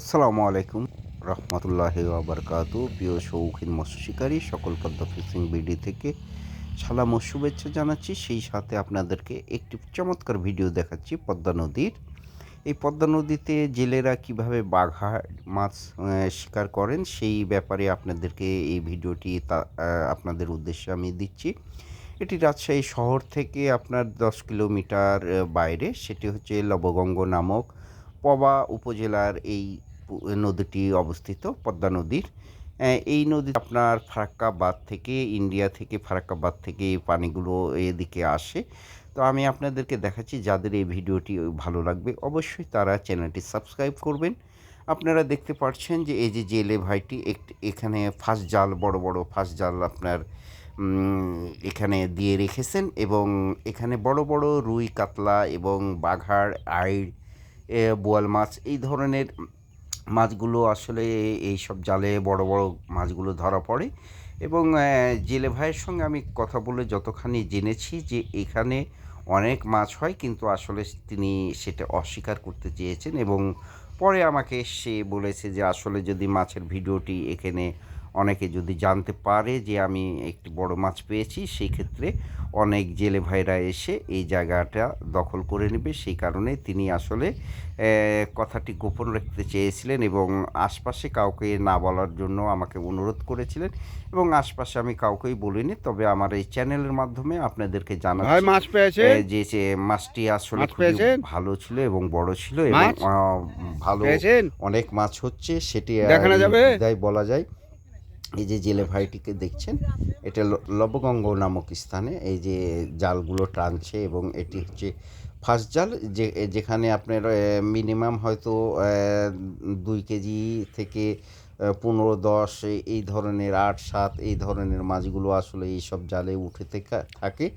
আসসালামু আলাইকুম রহমতুল্লাহ আবরকাত প্রিয় শৌখিন মৎস্য শিকারী, সকল পদ্মা ফিশিং বিডি থেকে সালাম ও শুভেচ্ছা জানাচ্ছি। সেই সাথে আপনাদেরকে একটি চমৎকার ভিডিও দেখাচ্ছি পদ্মা নদীর। এই পদ্মা নদীতে জেলেরা কীভাবে বাঘা মাছ শিকার করেন, সেই ব্যাপারে আপনাদেরকে এই ভিডিওটি তা আপনাদের উদ্দেশ্যে আমি দিচ্ছি। এটি রাজশাহী শহর থেকে আপনার দশ কিলোমিটার বাইরে। সেটি হচ্ছে লবগঙ্গ নামক পবা উপজেলার এই নদীটি অবস্থিত, পদ্মা নদীর। এই নদী আপনার ফারাক্কাবাদ থেকে, ইন্ডিয়া থেকে, ফারাক্কাবাদ থেকে এই পানিগুলো এদিকে আসে। তো আমি আপনাদেরকে দেখাচ্ছি যাদের এই ভিডিওটি ভালো লাগবে, অবশ্যই তারা চ্যানেলটি সাবস্ক্রাইব করবেন। আপনারা দেখতে পাচ্ছেন যে এই যে জেলে ভাইটি এখানে ফাঁস জাল, বড় বড় ফাঁস জাল আপনার এখানে দিয়ে রেখেছেন এবং এখানে বড় বড় রুই, কাতলা এবং বাঘার আইড় বোয়াল মাছ, এই ধরনের মাছগুলো আসলে এই সব জালে বড় বড় মাছগুলো ধরা পড়ে এবং জেলে ভাইয়ের সঙ্গে আমি কথা বলে যতখানি জেনেছি যে এখানে অনেক মাছ হয় কিন্তু আসলে তিনি সেটা অস্বীকার করতে চেয়েছেন এবং পরে আমাকে সে বলেছে যে আসলে যদি মাছের ভিডিওটি এখানে অনেকে যদি জানতে পারে যে আমি একটি বড় মাছ পেয়েছি সেই ক্ষেত্রে অনেক জেলে ভাইরা এসে এই জায়গাটা দখল করে নেবে। সেই কারণে তিনি আসলে কথাটি গোপন রাখতে চেয়েছিলেন এবং আশপাশে কাউকে না বলার জন্য আমাকে অনুরোধ করেছিলেন এবং আশপাশে আমি কাউকেই বলিনি। তবে আমার এই চ্যানেলের মাধ্যমে আপনাদেরকে জানাচ্ছি মাছ পেয়েছে? যে যে মাছটি আসলে? ভালো ছিল এবং বড় ছিল এবং ভালো অনেক মাছ হচ্ছে সেটি দেখানো যাবে? তাই বলা যায়। এই যে জেলে ভাইটিকে দেখছেন, এটা লবগঙ্গ নামক স্থানে এই যে জালগুলো টানছে এবং এটি হচ্ছে ফার্স্ট জাল, যে, যেখানে আপনার মিনিমাম হয়তো দুই কেজি থেকে পনেরো, দশ, এই- ধরনের আট, সাত, এই ধরনের মাছগুলো আসলে এই সব জালে উঠে থেকে-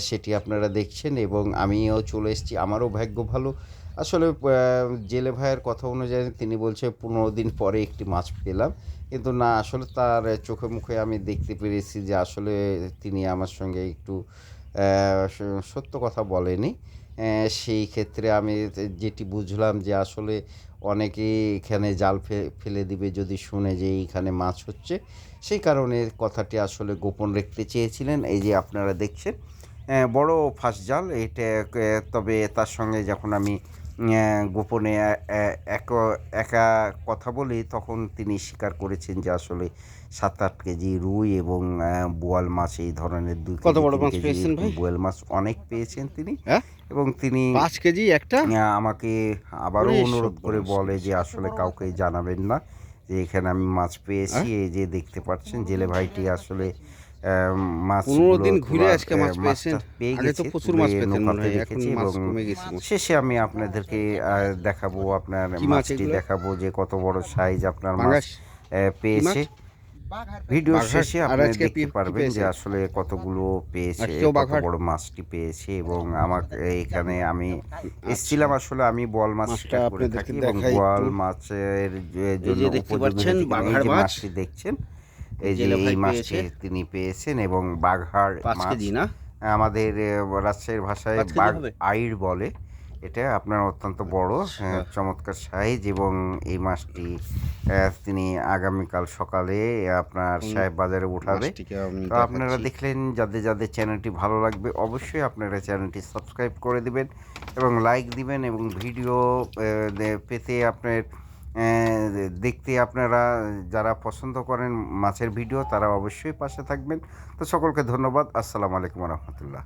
সেটি আপনারা দেখছেন এবং আমিও চলে এসেছি। আমারও ভাগ্য ভালো। আসলে জেলে ভাইয়ের কথা অনুযায়ী তিনি বলছে, পনেরো দিন পরে একটি মাছ পেলাম। কিন্তু না, আসলে তার চোখে মুখে আমি দেখতে পেরেছি যে আসলে তিনি আমার সঙ্গে একটু সত্য কথা বলেনি। সেই ক্ষেত্রে আমি যেটি বুঝলাম যে আসলে অনেকেই এখানে জাল ফেলে দিবে যদি শুনে যে এইখানে মাছ হচ্ছে। সেই কারণে কথাটি আসলে গোপন রাখতে চেয়েছিলেন। এই যে আপনারা দেখছেন বড় ফাঁস জাল, এটা তবে তার সঙ্গে যখন আমি গোপনে এক একা কথা বলে তখন তিনি স্বীকার করেছেন যে আসলে সাত আট কেজি রুই এবং বোয়াল মাছ এই ধরনের দুই কত বড় মাছ পেয়েছেন ভাই? বোয়াল মাছ অনেক পেয়েছেন তিনি হ্যাঁ? এবং তিনি পাঁচ কেজি একটা আমাকে আবারও অনুরোধ করে বলে যে আসলে কাউকে জানাবেন না যে এখানে আমি মাছ পেয়েছি হ্যাঁ? এই যে দেখতে পাচ্ছেন জেলে ভাইটি আসলে মাছ দিন ঘুরে আজকে মাছ পেয়েছেন। আগে তো প্রচুর মাছ পেতেন মনে হয় এখন মাছ কমে গেছে। শেষে আমি আপনাদেরকে দেখাবো আপনার মাছটি দেখাবো যে কত বড় সাইজ আপনার মাছ পেয়েছে। ভিডিও শেষে আপনি দেখতে পারবেন যে আসলে কতগুলো পেয়েছে কত বড় মাছটি পেয়েছে এবং আমাকে এখানে আমি এসেছিলাম আসলে আমি বল মাছ মাছটা করে থাকি এবং একটু। মাছের জন্য দেখতে উপযোগী। মাছটি দেখছেন এই যে এই মাছটি তিনি পেয়েছেন এবং বাঘার মাছ আমাদের রাজশাহীর ভাষায় বাঘ আইর বলে। এটা আপনার অত্যন্ত বড় আচ্ছা। চমৎকার সাইজ এবং এই মাছটি তিনি আগামীকাল সকালে আপনার সাহেব বাজারে উঠাবে। তো আপনারা দেখলেন যাদের যাদের চ্যানেলটি ভালো লাগবে অবশ্যই আপনারা চ্যানেলটি সাবস্ক্রাইব করে দিবেন এবং লাইক দিবেন এবং ভিডিও পেতে আপনার দেখতে আপনারা যারা পছন্দ করেন মাছের ভিডিও, তারা অবশ্যই পাশে থাকবেন। তো সকলকে ধন্যবাদ। আসসালামু আলাইকুম রহমতুল্লাহ।